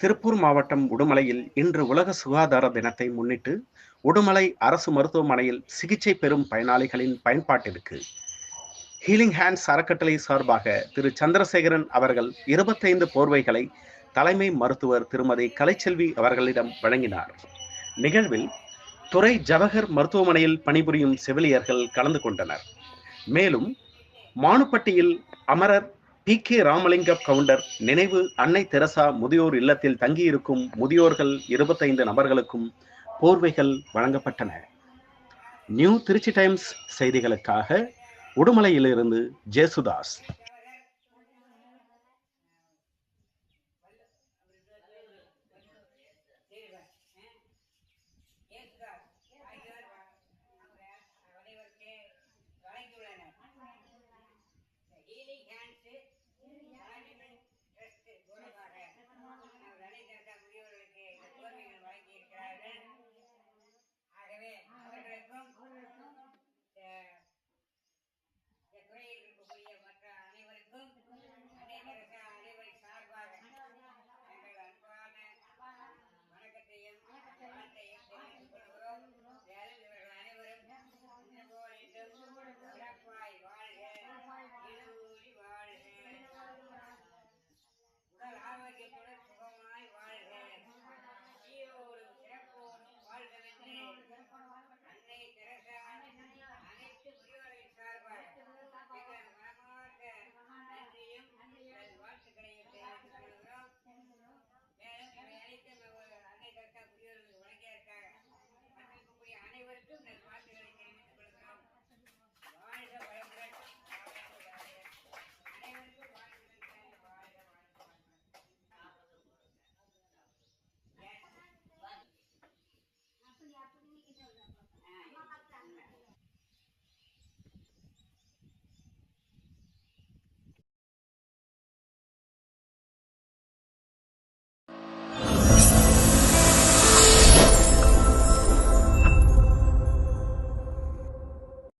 திருப்பூர் மாவட்டம் உடுமலையில் இன்று உலக சுகாதார தினத்தை முன்னிட்டு உடுமலை அரசு மருத்துவமனையில் சிகிச்சை பெறும் பயனாளிகளின் பயன்பாட்டிற்கு ஹீலிங் ஹேண்ட்ஸ் அறக்கட்டளை சார்பாக திரு சந்திரசேகரன் அவர்கள் இருபத்தைந்து போர்வைகளை தலைமை மருத்துவர் திருமதி கலைச்செல்வி அவர்களிடம் வழங்கினார். நிகழ்வில் துறை ஜவஹர் மருத்துவமனையில் பணிபுரியும் செவிலியர்கள் கலந்து கொண்டனர். மேலும் மானுப்பட்டியில் அமரர் பி கே ராமலிங்கம் கவுண்டர் நினைவு அன்னை தெரசா முதியோர் இல்லத்தில் தங்கியிருக்கும் முதியோர்கள் இருபத்தைந்து நபர்களுக்கும் போர்வைகள் வழங்கப்பட்டன. நியூ திருச்சி டைம்ஸ் செய்திகளுக்காக உடுமலையிலிருந்து ஜேசுதாஸ்.